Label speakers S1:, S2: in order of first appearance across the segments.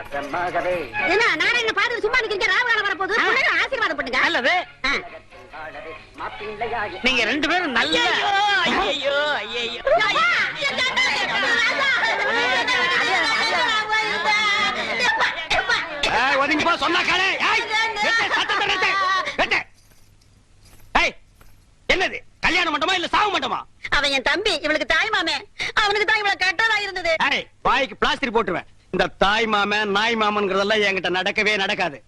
S1: என்ன நாராயண பாத்து சும்மா நிக்கிறீங்க ராவகாலம் வரப்போகுது. ஆசீர்வாதம் பண்ணுங்க
S2: நல்லது நீங்க ரெண்டு பேரும் நல்ல
S3: ஐயோ ஐயோ
S2: ஒதுங்கி போ சொன்னா காலே என்னது? கல்யாண மண்டபமா இல்ல சாவு மண்டபமா?
S1: அவன் என் தம்பி இவளுக்கு தாய் மாமே. அவனுக்கு தான் இவ்வளவு கெட்டதா இருந்தது.
S2: வாய்க்கு பிளாஸ்டிக் போட்டுருவேன். இந்த தாய் மாமன் நாய் மாமன்கிறதெல்லாம் என்கிட்ட நடக்கவே நடக்காது.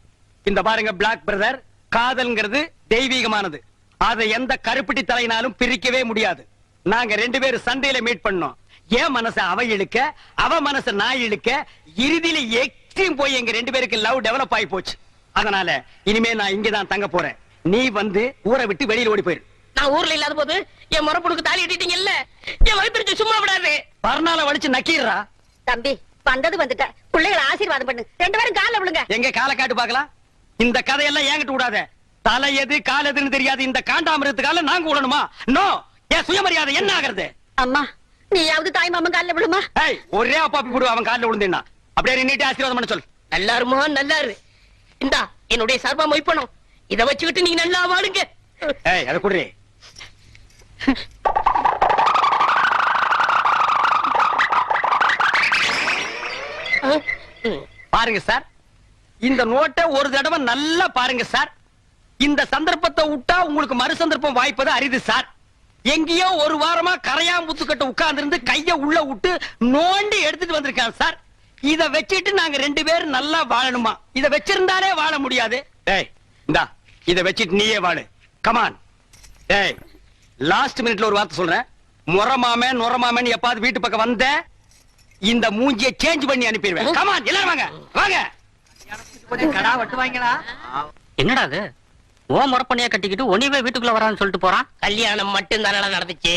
S2: இந்த பாருங்க பிளாக் பிரதர் காதல்ங்கிறது தெய்வீகமானது. அதை எந்த கருப்பிட்டி தலையினாலும் பிரிக்கவே முடியாது. நாங்க ரெண்டு பேரும் சண்டையில மீட் பண்ணோம். என் மனச அவ இழுக்க அவ மனச நான் இழுக்க இறுதியில எக்ஸ்ட்ரீம் போய் எங்க ரெண்டு பேருக்கு லவ் டெவலப் ஆகி போச்சு. அதனால இனிமே நான் இங்கதான் தங்க போறேன். நீ வந்து ஊரை விட்டு வெளியில ஓடி போயிரு.
S3: நான் ஊர்ல இல்லாத போது என் முறப்புடுக்கு தாலி கட்டிட்டீங்கல்ல? என் வயிற்றுச்சு சும்மா விடாது.
S2: பர்னால வலிச்சு நக்கீர்றா
S1: தம்பி வந்தது வந்துட்ட. பிள்ளைகளை ஆசீர்வாதம் பண்ணு. ரெண்டு பேரும் கால்ல விழுங்க.
S2: எங்க காலை காட்டு பார்க்கலாம்? இந்த கதையெல்லாம் என்கிட்ட விடாத. தலை எது கால் எதுன்னு தெரியாது. இந்த காண்டாமிரத்துக்கால நாங்க விடணுமா நோ என் சுயமரியாதை என்ன ஆகுறது?
S1: அம்மா நீயாவது தாய் மாமன் கால்ல விழுமா?
S2: ஏய் ஒரே அப்பாப்பி போடு அவன் காலில் விழுந்தேன்னா. அப்படியே நீட்டி ஆசீர்வாதம் பண்ண சொல்
S3: நல்லா இருமா நல்லா இரு இந்தா என்னுடைய சார்பா மொய்ப்பணும். இத வச்சுக்கிட்டு நீங்க நல்லா வாடுங்க.
S2: ஏய் அதை குடுறி. பாருங்க சார். இந்த நோட்டை ஒரு தடவை நல்லா பாருங்க சார். இந்த சந்தர்ப்பத்தை விட்டா உங்களுக்கு மறு சந்தர்ப்பம் வாய்ப்பது அரிது சார். எங்கேயோ ஒரு வாரமா கரையாம் கட்ட உட்கார்ந்து கையை கைய உள்ள விட்டு நோண்டி எடுத்துட்டு வந்திருக்காங்க சார். இத வச்சுட்டு நாங்க ரெண்டு பேரும் நல்லா வாழணுமா? இத வச்சிருந்தாலே வாழ முடியாது. ஏய் இந்தா இத வச்சிட்டு நீயே வாழு. கமான் ஏய் லாஸ்ட் மினிட்ல ஒரு வார்த்தை சொல்றேன். முறமாம நுறமாமன் எப்பாவது வீட்டு பக்கம் வந்தேன். இந்த மூஞ்சிய சேஞ்ச் பண்ணி அனுப்பிடுவேன். கமான் எல்லாரும் வாங்க. வாங்க.
S4: கொஞ்சம் கடா வட்டு வாங்கடா
S5: என்னடா அது? ஓ முறப்பண்ணியா கட்டிக்கிட்டு ஒனிவே வீட்டுக்குள்ள வரான்னு சொல்லிட்டு போறான்?
S3: கல்யாணம் மட்டும் தானடா நடந்துச்சு.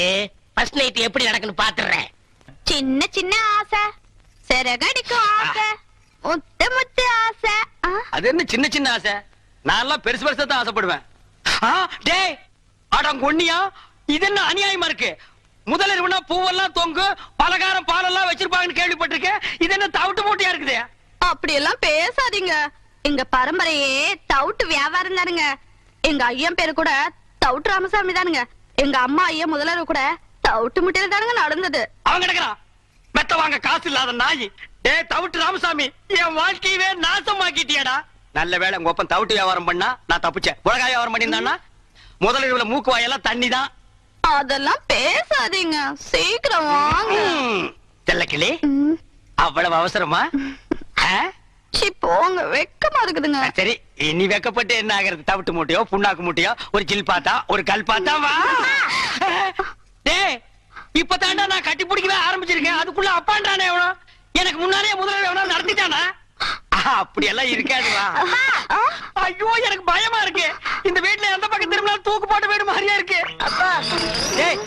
S3: ஃபர்ஸ்ட் நைட் எப்படி நடக்குன்னு பாத்துறேன்.
S6: சின்ன சின்ன ஆசை. சிறகடிக்கும் ஆசை. முத்து முத்து ஆசை.
S2: அது என்ன சின்ன சின்ன ஆசை? நான் எல்லாம் பெருசு பெருசா தான் ஆசைப்படுவேன். டேய் அடம் கொன்னியா இது என்ன அநியாயமா இருக்கு? முதல் இரவுனா பூவெல்லாம் தொங்கு பலகாரம் பாலெல்லாம் வச்சிருப்பாங்கன்னு கேள்விப்பட்டிருக்கேன். இது என்ன தவிட்டு மூட்டையா இருக்குது?
S6: அப்படியெல்லாம் பேசாதீங்க. எங்க பரம்பரையே தவுட்டு வியாபாரம் தானுங்க. எங்க ஐயன் பேரு கூட தவுட்டு ராமசாமி தானுங்க. எங்க அம்மா ஐயா முதலர் கூட தவுட்டு முட்டையில தானுங்க நடந்தது.
S2: அவன் கிடக்குறான். மெத்த வாங்க காசு இல்லாத நாய். டேய் தவிட்டு ராமசாமி என் வாழ்க்கையவே நாசமாக்கிட்டியடா. நல்ல வேளை உங்க ஒப்பன் தவிட்டு வியாபாரம் பண்ணா நான் தப்பிச்சேன். உலகாய வியாபாரம் பண்ணியிருந்தான்னா முதல் இரவுல மூக்கு வாயெல்லாம் தண்ணி தான்
S6: அதெல்லாம் பேசாதீங்க. சீக்கிரம் வாங்க.
S2: தெல்லக்கிளி அவ்வளவு அவசரமா?
S6: போங்க. வெக்கமா இருக்குதுங்க.
S2: சரி நீ வெக்கப்பட்டு என்ன ஆகிறது? தவிட்டு மூட்டையோ புண்ணாக்கு மூட்டையோ ஒரு ஜில் பாத்தா ஒரு கல் பாத்தா வா. டேய் நான் கட்டி பிடிக்கவே ஆரம்பிச்சிருக்கேன். அதுக்குள்ள அப்பான்றானே எவனோ எனக்கு முன்னாலே முதல்ல எவனோ நடத்திட்டானா? அப்படி எல்லாம் இருக்காது வா ஐயோ எனக்கு பயமா இருக்கு. இந்த வீட்ல எந்த பக்கம் திரும்பினாலும் தூக்கு போட்ட வீடு மாதிரியா இருக்கு.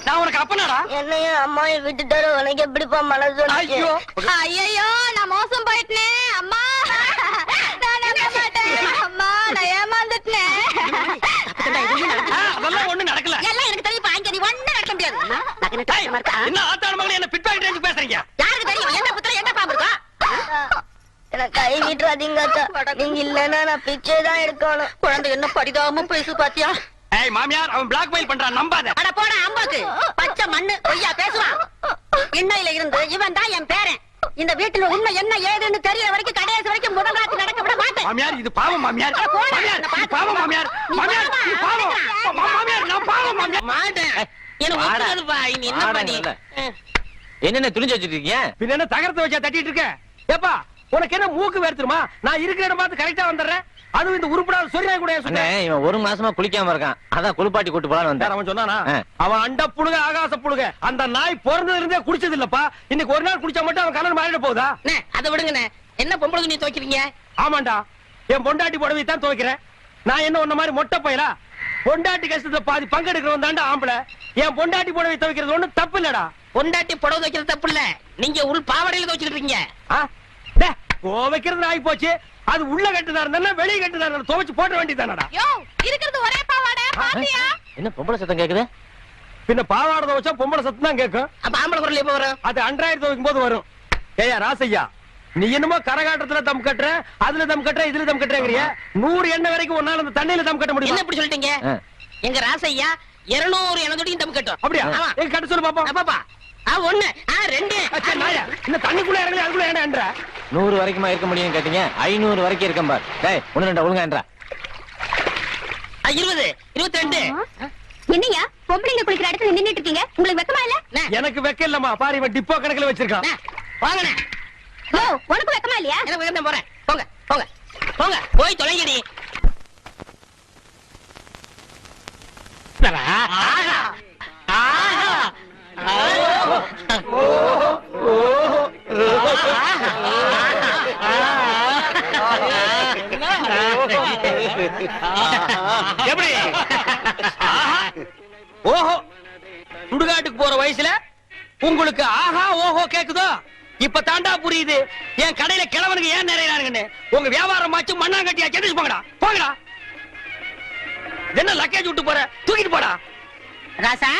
S2: நான் உனக்கு அப்பனாடா.
S1: என்னையும் அம்மாவையும் விட்டுட்டாரு உனக்கு எப்படிப்பா மனசு
S2: ஐயோ.
S6: ஐயோ நான் மோசம் போயிட்டேனே அம்மா. நான் நம்ப மாட்டேன். அம்மா நான் ஏமாந்துட்டேன்.
S2: அதெல்லாம் ஒண்ணு நடக்கல.
S1: எல்லாம் எனக்கு தெரியும் இங்க நீ ஒண்ணு நடக்க முடியாது?
S2: என்ன ஆத்தாள் மகளே என்ன பிட் பாக்கெட் பேசுறீங்க?
S1: யாருக்கு தெரியும்? என்ன புத்திரம் என்ன பாம்பு இருக்கா? எனக்கு கை நீட்டுறாதீங்க நீங்க இல்லன்னா நான் பிச்சை தான் எடுக்கணும். குழந்தை என்ன படிதாம பேசு பாத்தியா?
S2: ஏய் மாமியார் அவன் பிளாக் மெயில் பண்றான் நம்பாத.
S1: அட போட அம்பாக்கு. பச்சை மண்ணு பொய்யா பேசுவான் இன்னையில இருந்து இவன் தான் என் பேரன். இந்த வீட்டுல உண்மை என்ன ஏதுன்னு தெரியற வரைக்கும் கடைசி வரைக்கும் முதல் ராத்து நடக்க விட மாட்டேன்.
S2: மாமியார் இது பாவம் மாமியார். மாமியார் இது பாவம் மாமியார்.
S1: நீ
S2: மாமியார்
S1: பாவமா?
S2: இது பாவம் மாமியார் நான் பாவம் மாமியார்.
S3: மாட்டேன். எனக்கு
S5: வாடா.
S3: ஒத்துக்காதுப்பா. இனி என்ன பண்ணி.
S5: என்னென்ன துணிஞ்சு வச்சிட்டு இருக்கீங்க?
S2: பின்ன என்ன தகரத்தை வச்சா தட்டிட்டு இருக்க? ஏப்பா. உனக்கு என்ன மூக்கு வேர்த்துருமா? நான் இருக்கிற இடம் பார்த்து கரெக்டா வந்துடுறேன். அதுவும் இந்த உருப்படாத சொரியா கூட சொன்னேன்
S5: இவன் ஒரு மாசமா குளிக்காம இருக்கான். அதான் குளிப்பாட்டி கூட்டு போலான்னு வந்தேன்.
S2: அவன் சொன்னானா. அவன் அண்ட புழுக ஆகாச புழுக. அந்த நாய் பிறந்ததுல இருந்தே குடிச்சது இல்லப்பா இன்னைக்கு ஒரு நாள் குடிச்சா மட்டும் அவன் கலர் மாறிட போகுதா?
S3: அண்ணே, அதை விடுங்கண்ணே. என்ன பொம்பளை துணி துவைக்கிறீங்க?
S2: ஆமாண்டா. என் பொண்டாட்டி புடவை தான் துவைக்கிறேன். நான் என்ன உன்ன மாதிரி மொட்டை பையலா? பொண்டாட்டி கஷ்டத்தை பாதி பங்கெடுக்கிறவன் தாண்டா ஆம்பளை. என் பொண்டாட்டி புடவை துவைக்கிறது ஒண்ணும் தப்பு இல்லடா.
S3: பொண்டாட்டி புடவை துவைக்கிறது தப்பு இல்ல. நீங்க உள் பாவாடையில துவைச்சிட்டு இருக்கீங்க.
S2: துவைக்கிறது ஆகி போச்சு. அது உள்ள கட்டுதா இருந்தா வெளிய கட்டுதா இருந்தா துவைச்சு போட்ட வேண்டியதானடா
S6: யோ இருக்கிறது ஒரே பாவாடை பாத்தியா?
S5: என்ன பொம்பளை சத்தம் கேக்குது?
S2: பின்ன பாவாடை துவைச்சா பொம்பளை சத்தம் தான் கேட்கும்
S3: அப்ப ஆம்பளை குரல் எப்ப வரும்?
S2: அது அன்றாயிரம் துவைக்கும் போது வரும். ஏயா ராசையா நீ என்னமோ கரகாட்டத்துல தம் கட்டுற அதுல தம் கட்டுற இதுல தம் கட்டுறங்கிறிய. நூறு எண்ணெய் வரைக்கும் உன்னால அந்த தண்ணியில தம் கட்ட
S3: என்ன
S2: முடியும்
S3: இப்படி சொல்லிட்டீங்க. எங்க ராசையா இருநூறு எனதோடையும் தம் கட்டும்.
S2: அப்படியா?
S3: ஆமா.
S2: ஏய், கட்ட சொல்லு
S3: பாப்பா ஆ ஒண்ணு. ஆ ரெண்டு.
S2: இந்த தண்ணிக்குள்ள இறங்கல அதுக்குள்ள ஏன்டா
S7: நூறு வரைக்குமா இருக்க முடியும்னு கேட்டீங்க? ஐநூறு வரைக்கும் இருக்கேன் பார். டேய் ஒண்ணு ரெண்டா
S3: ஆ, இருபது. இருபத்தி ரெண்டு
S6: என்னையா பொம்பளைங்க குளிக்கிற இடத்துல நின்னுட்டு இருக்கீங்க? உங்களுக்கு வெக்கமா இல்ல?
S2: எனக்கு வெக்க இல்லம்மா. பாரு இவன் டிப்போ கணக்குல வச்சிருக்கான்.
S3: வாங்கண்ணே.
S6: ஓ உனக்கு வெக்கமா இல்லையா?
S3: எனக்கு வேணும் போறேன். போங்க போங்க. போங்க போய் தொலைங்கடி. ஆஹா. ஆஹா.
S2: எப்படி? ஓஹோ. சுடுகாட்டுக்கு போற வயசுல உங்களுக்கு ஆஹா ஓஹோ கேக்குதோ? இப்ப தாண்டா புரியுது. என் கடையில கிழவனுக்கு ஏன் நிறையறானுங்கன்னு? உங்க வியாபாரம் ஆச்சு மண்ணாங்கட்டியா? செஞ்சு போங்கடா. போங்கடா. என்ன லக்கேஜ் விட்டு போற? தூக்கிட்டு போடா.
S1: ராசா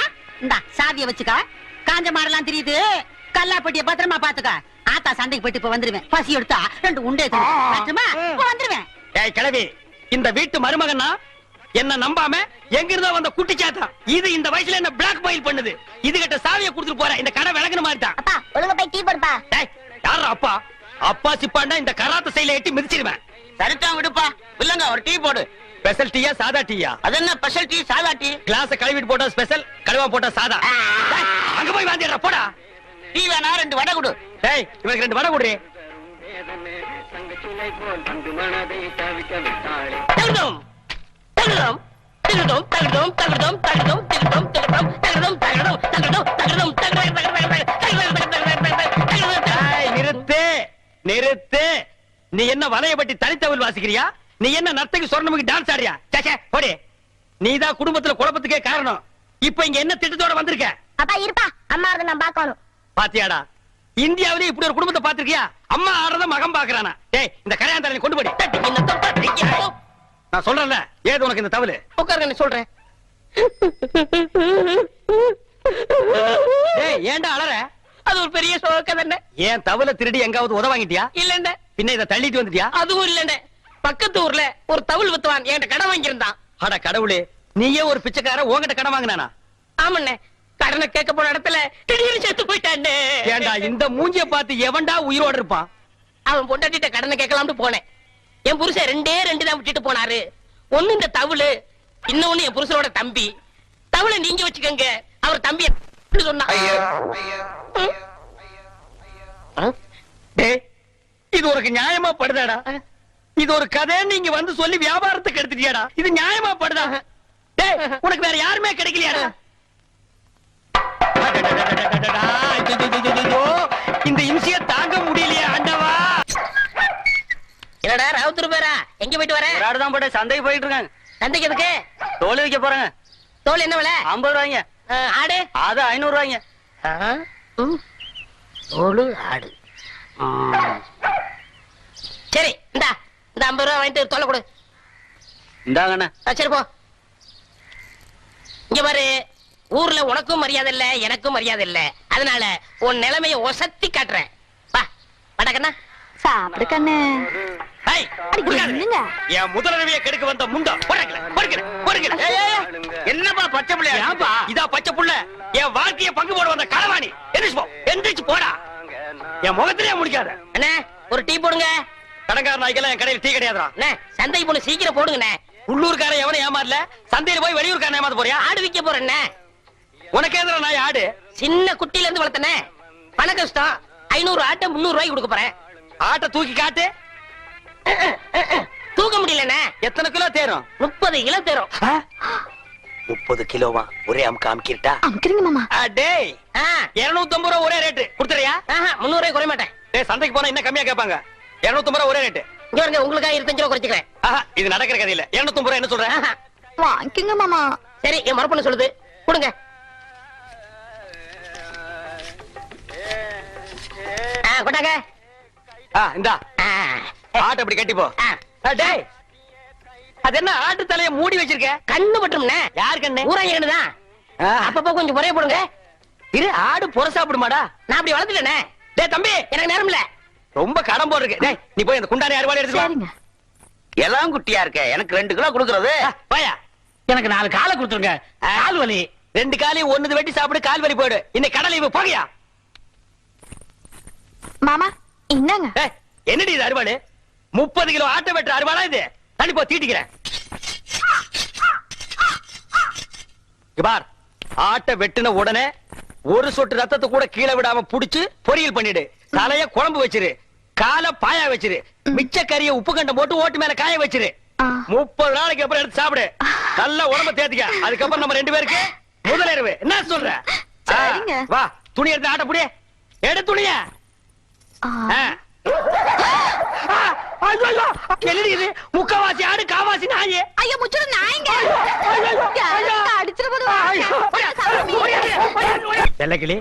S1: இந்த சாவிய வச்சுக்க. காஞ்ச மாடலாம் தெரியுது. கல்லாப்பட்டிய பத்திரமா பாத்துக்க ஆத்தா சண்டைக்கு போயிட்டு இப்ப வந்துருவேன். பசி எடுத்தா ரெண்டு உண்டே இப்ப வந்துருவேன்.
S2: ஏய் கிழவி இந்த வீட்டு மருமகன்னா என்ன நம்பாம எங்க இருந்தோ வந்த குட்டி சாத்தா. இது இந்த வயசுல என்ன பிளாக் மெயில் பண்ணுது. இது கிட்ட சாவியை கொடுத்துட்டு போற இந்த கடை விளக்குன மாதிரி தான்.
S6: அப்பா ஒழுங்கா போய் டீ போடுப்பா.
S2: அப்பா? அப்பா சிப்பாண்டா இந்த கராத்த செயல எட்டி மிதிச்சிருவேன்.
S3: சரிதான் விடுப்பா இல்லங்க ஒரு டீ போடு
S2: ஸ்பெஷல் டீயா சாதா டீயா
S3: அது என்ன ஸ்பெஷல் டீ சாதா டீ
S2: கிளாஸ கழுவிட்டு போட்டா ஸ்பெஷல் கழுவா போட்டா சாதா அங்க போய் வாந்திடுறா போடா
S3: டீ வேணா ரெண்டு வடை கொடு
S2: டேய் இவனுக்கு ரெண்டு வடை கொடுறே
S3: தகுதோம் தகுதோம் தகுதோம் தகுதோம் தகுதோம் தகுதோம் தகுதோம் தகுதோம் தகுதோம் தகுதோம் தகுதோம் தகுதோம் தகுதோம்
S2: டேய், நிறுத்து நிறுத்து நீ என்ன வலையபட்டி தனித்தவள் வாசிக்கிறியா? நீ என்ன நர்த்தகி சொர்ணமுக்கு டான்ஸ் ஆடுறியா? சேச்சே போடி நீதான் குடும்பத்துல குழப்பத்துக்கே காரணம். இப்ப இங்க என்ன திட்டத்தோட வந்திருக்க?
S6: அப்பா இருப்பா. அம்மா அதை நான் பாக்கணும்
S2: பாத்தியாடா. இந்தியாவிலே இப்படி ஒரு குடும்பத்தை பாத்திருக்கியா அம்மா ஆடுறத மகன் பாக்குறானா டேய் இந்த கரையாந்தரனை கொண்டு போடி. நான் சொல்றேன்ல ஏது உனக்கு இந்த தவளு
S3: உட்காருங்க சொல்றேன்.
S2: டேய் ஏன்டா அலற?
S3: அது ஒரு பெரிய சோக தானே
S2: ஏன் தவளை திருடி எங்காவது உத வாங்கிட்டியா?
S3: இல்லண்ட
S2: பின்ன இதை தள்ளிட்டு வந்துட்டியா?
S3: அதுவும் இல்லண்ட பக்கத்து ஊர்ல ஒரு தவுள் வித்துவான் என்கிட்ட கடன் வாங்கியிருந்தான்.
S2: அட கடவுளே நீயே ஒரு பிச்சைக்கார உன்கிட்ட கடன் வாங்கினானா?
S3: ஆமாண்ணே. கடனை கேட்க போன இடத்துல திடீர்னு செத்து போயிட்டானே
S2: ஏன்டா இந்த மூஞ்சிய பார்த்து எவன்டா உயிரோட இருப்பான்?
S3: அவன் பொண்டாட்டிட்ட கடனை கேட்கலாம்னு போனேன். என் புருஷன் ரெண்டே ரெண்டு தான் விட்டுட்டு போனாரு. ஒண்ணு இந்த தவுளு இன்னொன்னு என் புருஷனோட தம்பி. தவுளை நீங்க வச்சுக்கோங்க. அவர் தம்பி சொன்னா
S2: இது உனக்கு நியாயமா படுதாடா? இது ஒரு கதை நீங்க வந்து சொல்லி வியாபாரத்துக்கு எடுத்துட்டியாடா? இது நியாயமா படுதா? டேய் உனக்கு வேற யாருமே கிடைக்கலையாடா? இந்த இம்சிய தாங்க முடியலையே ஆண்டவா
S3: என்னடா ராவுத்தர் பேரா எங்க போயிட்டு வர
S5: தான் போட்டு சந்தைக்கு போயிட்டு இருக்காங்க
S3: சந்தைக்கு எதுக்கு
S5: தோல் வைக்க போறாங்க
S3: தோல் என்ன விலை
S5: ஐம்பது ரூபாய்ங்க
S3: ஆடு
S5: அது ஐநூறு ரூபாய்ங்க.
S3: தோலு ஆடு. சரி இந்தா இந்த ஐம்பது ரூபா வாங்கிட்டு தோலை கொடு.
S5: இந்தாங்கண்ணே.
S3: சரி போ. இங்க பாரு ஊர்ல உனக்கும் மரியாதை இல்ல எனக்கும் மரியாதை இல்ல. அதனால உன் நிலைமைய ஒசத்தி காட்டுறேன். வா வடக்கண்ணா
S6: சாப்பிடு கண்ணு?
S2: என் முதலரவிய கெடுக்க வந்த முண்டா. என்னப்பா பச்சை புள்ள ஏன்பா? இதா பச்சை புள்ள. என் வாழ்க்கைய பங்கு போட வந்த களவாணி. எந்திரிச்சு போ. எந்திரிச்சு போடா. என் முகத்திலே முடிக்காத.
S3: அண்ணே ஒரு டீ போடுங்க.
S2: கடங்கார நாய்க்கெல்லாம் என் கடையில் டீ கிடையாதுடா.
S3: அண்ணே சந்தைக்கு போன சீக்கிரம் போடுங்கண்ணே.
S2: உள்ளூர்காரன் எவனும் ஏமாறல சந்தையில போய் வெளியூர்காரன் ஏமாத்த போறியா?
S3: ஆடு விக்க போறேண்ணே.
S2: உனக்கு எதிர நாய் ஆடு?
S3: சின்ன குட்டில இருந்து வளர்த்தனே பண கஷ்டம். ஐநூறு ஆட்டை முந்நூறு ரூபாய்க்கு கொடுக்க போறேன்.
S2: ஆட்டை தூக்கி காட்டு.
S3: தூக்க முடியலண்ணே.
S2: எத்தனை கிலோ தேரும்?
S3: முப்பது கிலோ தரும்.
S2: முப்பது கிலோவா? ஒரே அமுக்கு அமுக்கிட்டா?
S6: அமுக்குறீங்க மாமா.
S2: டேய் இருநூத்தி ஐம்பது ரூபா ஒரே ரேட்டு கொடுத்துறியா
S3: ஆஹா, முந்நூறு ரூபாய் குறைய மாட்டேன்.
S2: டேய் சந்தைக்கு போனா இன்னும் கம்மியா கேட்பாங்க. இருநூத்தி ஐம்பது ரூபா ஒரே ரேட்டு
S3: இங்க வருங்க உங்களுக்காக இருபத்தஞ்சு ரூபா குறைச்சிக்கிறேன்.
S2: ஆஹா இது நடக்கிற கதையில. இருநூத்தி ஐம்பது ரூபா என்ன சொல்றேன்.
S6: வாங்கிக்கங்க மாமா.
S3: சரி என் மரப்பண்ண சொல்லுது கொடுங்க. ஆ, கொண்டாங்க.
S2: ஆ. இந்தா. ஆட்டை அப்படி கட்டி போ
S3: ஆ.
S2: ஆ, டேய். அது என்ன ஆட்டு தலைய மூடி வச்சிருக்க?
S3: கண்ணு பட்டும்ண்ணே
S2: யார் கண்ணு?
S3: ஊராங்க கண்ணுதான் அப்பப்போ கொஞ்சம் குறைய போடுங்க.
S2: இரு ஆடு புற சாப்பிடுமாடா
S3: நான் அப்படி வளர்த்துட்டேனே.
S2: டேய் தம்பி.
S3: எனக்கு நேரம் இல்ல.
S2: ரொம்ப கடன் போடுறதுக்கு டேய் நீ போய் அந்த குண்டானி அறுவாளை எடுத்து
S6: சரிங்க.
S4: எல்லாம் குட்டியா இருக்க. எனக்கு ரெண்டு கிலோ கொடுக்கறது.
S2: போயா.
S3: எனக்கு நாலு காலை கொடுத்துருங்க. கால் வலி.
S2: ரெண்டு காலையும் ஒண்ணுது வெட்டி சாப்பிடு கால் வலி போயிடு. இன்னைக்கு கடலை இவ போகையா.
S6: மாமா என்னங்க
S2: என்னடி இது அறுவாடு முப்பது கிலோ ஆட்டை வெட்டுற அறுவாடா இது? தள்ளி போ தீட்டிக்கிறேன். பார் ஆட்டை வெட்டின உடனே ஒரு சொட்டு ரத்தத்தை கூட கீழே விடாம புடிச்சு பொரியல் பண்ணிடு. தலைய குழம்பு வச்சிரு காலை பாயா வச்சிரு மிச்ச கறிய உப்பு கண்டம் போட்டு ஓட்டு மேல காய வச்சிரு. முப்பது நாளைக்கு அப்புறம் எடுத்து சாப்பிடு. நல்லா உடம்ப தேத்திக்க. அதுக்கப்புறம் நம்ம ரெண்டு பேருக்கு முதலிரவு என்ன சொல்ற. வா துணி எடுத்து ஆட்ட புடியே எடு துணிய. ஐயோ, ஐயோ, என்னடி இது? முக்கவாசி ஆடு காவாசி நாயே.
S6: ஐயோ முச்சுரு நாயங்க. அடிச்சிட
S2: வெள்ளக்கிளி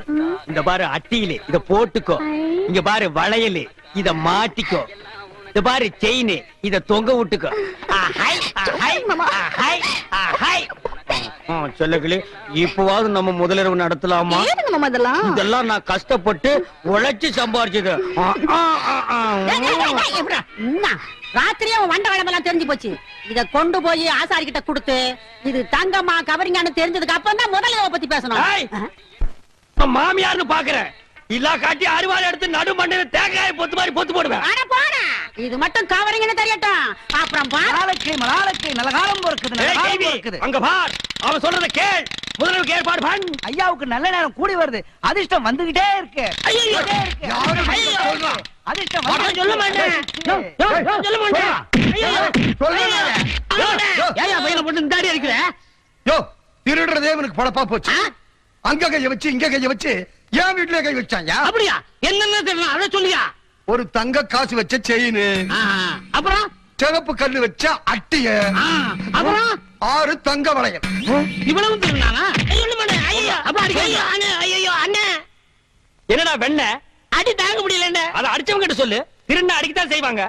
S2: இந்த பாரு அட்டியில இத போட்டுக்கோ. இங்க பாரு வளையல் இத மாட்டிக்கோ. இந்த பாரு செயின் இத தொங்க விட்டுக்கோ. ஆஹை, ஆஹை. ஆ, செல்லக்கிளி இப்பவாவது நம்ம முதலிரவு நடத்தலாமா?
S6: இதெல்லாம்?
S2: இதெல்லாம் நான் கஷ்டப்பட்டு உழைச்சு சம்பாரிச்சது?
S1: ராத்திரியே உன் வண்ட வளமெல்லாம் தெரிஞ்சு போச்சு. இத கொண்டு போய் ஆசாரி கிட்ட கொடுத்து இது தங்கம்மா கவரிங்கான்னு தெரிஞ்சதுக்கு அப்புறம் தான் முதல்ல பத்தி பேசணும்.
S2: மாமியார்னு பாக்குறேன். இல்லா காட்டி அருவாள் எடுத்து நடு மண்ணில தேங்காய பொத்து மாதிரி பொத்து போடுவேன்.
S1: அட போடா. இது மட்டும் கவரிங்கன்னு தெரியட்டும். அப்புறம்
S8: நாளைக்கு நாளைக்கு நல்ல காலம் பொறுக்குது.
S2: அங்க பார். அவன் சொல்றத கேள். முதல்வருக்கு ஏற்பாடு பண்ண.
S8: ஐயாவுக்கு நல்ல நேரம் கூடி வருது. அதிர்ஷ்டம் வந்துகிட்டே இருக்கு? அதிர்ஷ்டம்
S2: சொல்ல மாட்டேன். சொல்ல மாட்டேன்.
S9: யோ திருடுறதே இவனுக்கு பழப்பா போச்சு.
S2: ஆ?
S9: அங்க கைய வச்சு இங்க கைய வச்சு என் வீட்டுல கை வச்சாயா?
S2: அப்படியா? என்னென்ன தெரியல? அதை சொல்லியா?
S9: ஒரு தங்க காசு வச்ச செயின்.
S2: அப்புறம்?
S9: சிவப்பு கல்லு வச்ச அட்டிய.
S2: அப்புறம்?
S9: ஆறு தங்க வளையல்
S2: இவ்வளவு என்னடா வெண்ண?
S3: அடி தாங்க முடியல என்ன
S2: அத அடிச்சவங்க கிட்ட சொல்லு. திருண்ண அடிக்கத்தான் செய்வாங்க.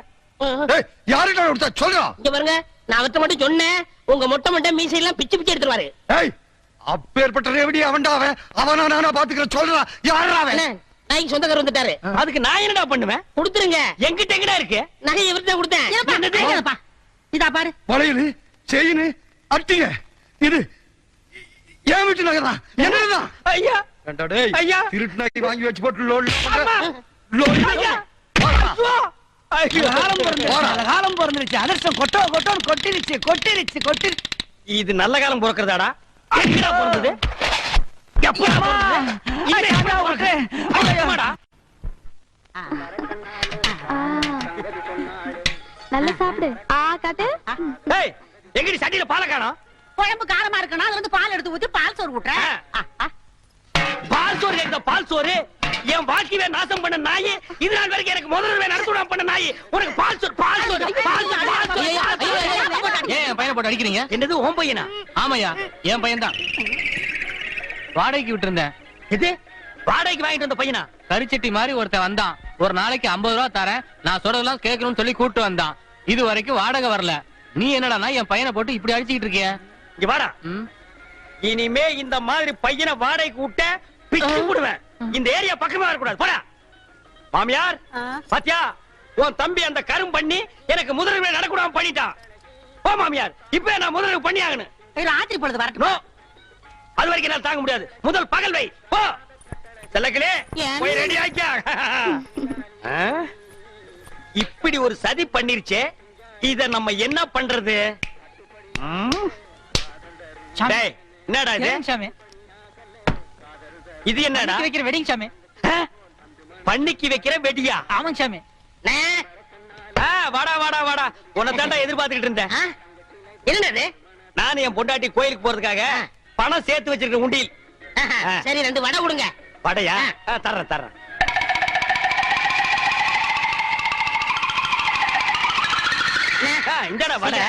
S9: ஏய், யாருடா கொடுத்தா சொல்றா.
S3: இங்க பாருங்க நான் அவர்ட்ட மட்டும் சொன்னேன். உங்க மொட்டை மொட்டை மீசை எல்லாம் பிச்சு பிச்சு எடுத்துருவாரு.
S9: ஏய் அப்பேற்பட்ட ரேவடி அவன்டா அவன். அவனா நானா பாத்துக்கிறேன் சொல்றா. யாரா அவன்?
S3: நாய்க்கு சொந்தக்காரர் வந்துட்டாரு.
S2: அதுக்கு நான் என்னடா பண்ணுவேன்?
S3: கொடுத்துருங்க.
S2: எங்கிட்ட எங்கடா இருக்கு?
S3: நகை இவர்கிட்ட கொடுத்தேன்.
S1: இதா பாரு.
S9: வளையல் செயின் அட்டிய இது என் வீட்டு நகைதான் என்னதான்
S2: ஐயா.
S9: ஏண்டா டேய்,
S2: ஐயா.
S9: திருட்டு நகை வாங்கி வச்சு போட்டு லோல். லோல்
S8: காலம் பிறந்துருச்சு அதிர்ஷ்டம் கொட்டோ கொட்டோன்னு கொட்டிருச்சு கொட்டிருச்சு கொட்டிருச்சு
S2: இது நல்ல காலம் பிறக்கிறதாடா. எப்படா பிறந்தது? எப்படா எப்படா?
S6: நல்லா சாப்பிடு ஆ. காட்டு
S2: ஏய், எங்கடி சட்டியில பாலை காணோம்?
S1: குழம்பு காரமா இருக்குன்னா அதுல இருந்து பால் எடுத்து ஊத்தி பால் சோறு ஆ.
S2: பால் சோறு கேக்குதா பால் சோறு? என் வாழ்க்கையவே நாசம் பண்ண நாய். இது நாள் வரைக்கும் எனக்கு முதல்ல நடத்துடா பண்ண நாய். உனக்கு பால் சோறு பால் சோறு பால் சோறு பால்
S7: ஏன் பையனை போட்டு அடிக்கிறீங்க?
S2: என்னது ஓம் பையனா?
S7: ஆமாய்யா என் பையன் தான் வாடகைக்கு விட்டுருந்தேன்.
S2: எது? வாடகைக்கு வாங்கிட்டு வந்த பையனா?
S7: கரிச்சட்டி மாதிரி ஒருத்தன் வந்தான். ஒரு நாளைக்கு ஐம்பது ரூபா தரேன். நான் சொல்றதெல்லாம் கேட்கணும்னு சொல்லி கூட்டு வந்தான். இது வரைக்கும் வாடகை வரல. நீ என்னடான்னா என் பையனை போட்டு இப்படி அடிச்சுக்கிட்டு இருக்கிய?
S2: இங்க வாடா? இனிமே இந்த மாதிரி பையனை வாடகைக்கு விட்ட பிச்சு போடுவேன் இந்த ஏரியா பக்கமே வரக்கூடாது. போடா. மாமியார். பாத்தியா உன் தம்பி அந்த கரும் பண்ணி எனக்கு முதலில் நடக்கூடாம பண்ணிட்டான். போ மாமியார் இப்ப நான் முதலில் பண்ணி ஆகணும்
S1: ராத்திரி பொழுது வரட்டும்?
S2: அது வரைக்கும் என்னால தாங்க முடியாது. முதல் பகல் வை. போ. செல்லக்கிளே
S1: ஏன்?
S2: போய் ரெடி ஆக்கியா? இப்படி ஒரு சதி பண்ணிருச்சே இத நம்ம என்ன பண்றது. டேய், என்னடா இது?
S8: சாமி?
S2: இது என்னடா?
S8: இன்னைக்கு வைக்கிற வெட்டிங் சாமி.
S2: ஆ? பண்ணிக்கு வைக்கிற வெடியா?
S8: ஆமாங்க சாமி.
S2: ஆ, வாடா வாடா வாடா. உன்னை தாண்டா எதிர்பார்த்துக்கிட்டு இருந்தேன்.
S3: ஆ? என்னது?
S2: நானும் என் பொண்டாட்டி கோயிலுக்கு போறதுக்காக பணம் சேர்த்து வச்சிருக்க உண்டியில்.
S3: ஆஹா, சரி ரெண்டு வடை கொடுங்க.
S2: வடையா? ஆ, தர்றேன் தர்றேன். இந்தாடா வடை.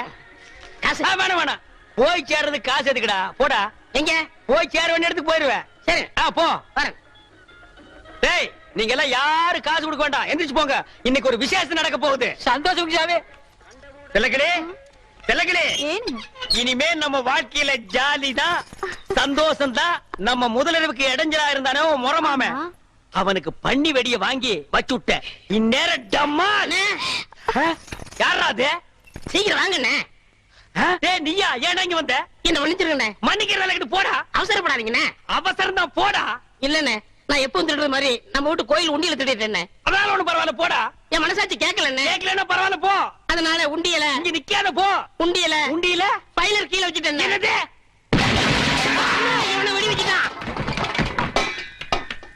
S3: காசு.
S2: வேணாம் வேணாம் போய் சேர்றது காசு எதுக்குடா? போடா.
S3: எங்க?
S2: போய் சேர வேண்டிய இடத்துக்கு போயிருவேன்.
S3: சரி.
S2: ஆ போ.
S3: வரேன்.
S2: டேய் நீங்க எல்லாம் யாரு காசு கொடுக்க வேண்டாம். எந்திரிச்சு போங்க. இன்னைக்கு ஒரு விசேஷம் நடக்க போகுது.
S8: சந்தோஷம் சாமி
S2: திலக்கடே இனிமே நம்ம வாழ்க்கையில ஜாலி தான் சந்தோஷம் தான் நம்ம முதலிரவுக்கு இடைஞ்சலா இருந்தானே முறமாம. அவனுக்கு பண்ணி வெடிய வாங்கி வச்சு விட்டேன் இந்நேரம் டம்மா யாரா அது?
S3: சீக்கிரம் வாங்கண்ணே?
S2: டேய் நீயா? ஏன்டா இங்க வந்த?
S3: என்ன மன்னிச்சிருங்கண்ணே.
S2: மன்னிக்கிற வேலைக்கு போடா.
S3: அவசரப்படாதீங்கண்ணே.
S2: அவசரம் தான் போடா.
S3: இல்லண்ணே நான் எப்பவும் திருடுற மாதிரி நம்ம வீட்டு கோயில் உண்டியல திருடிட்டேன்
S2: அதனால ஒண்ணும் பரவாயில்ல போடா.
S3: என் மனசாட்சி கேட்கலண்ணே.
S2: கேட்கலன்னா பரவாயில்ல போ.
S3: அதனால உண்டியல
S2: இங்க நிக்காத போ.
S3: உண்டியல
S2: உண்டியில?
S3: பைலர் கீழே வச்சுட்டேன்
S2: என்னது?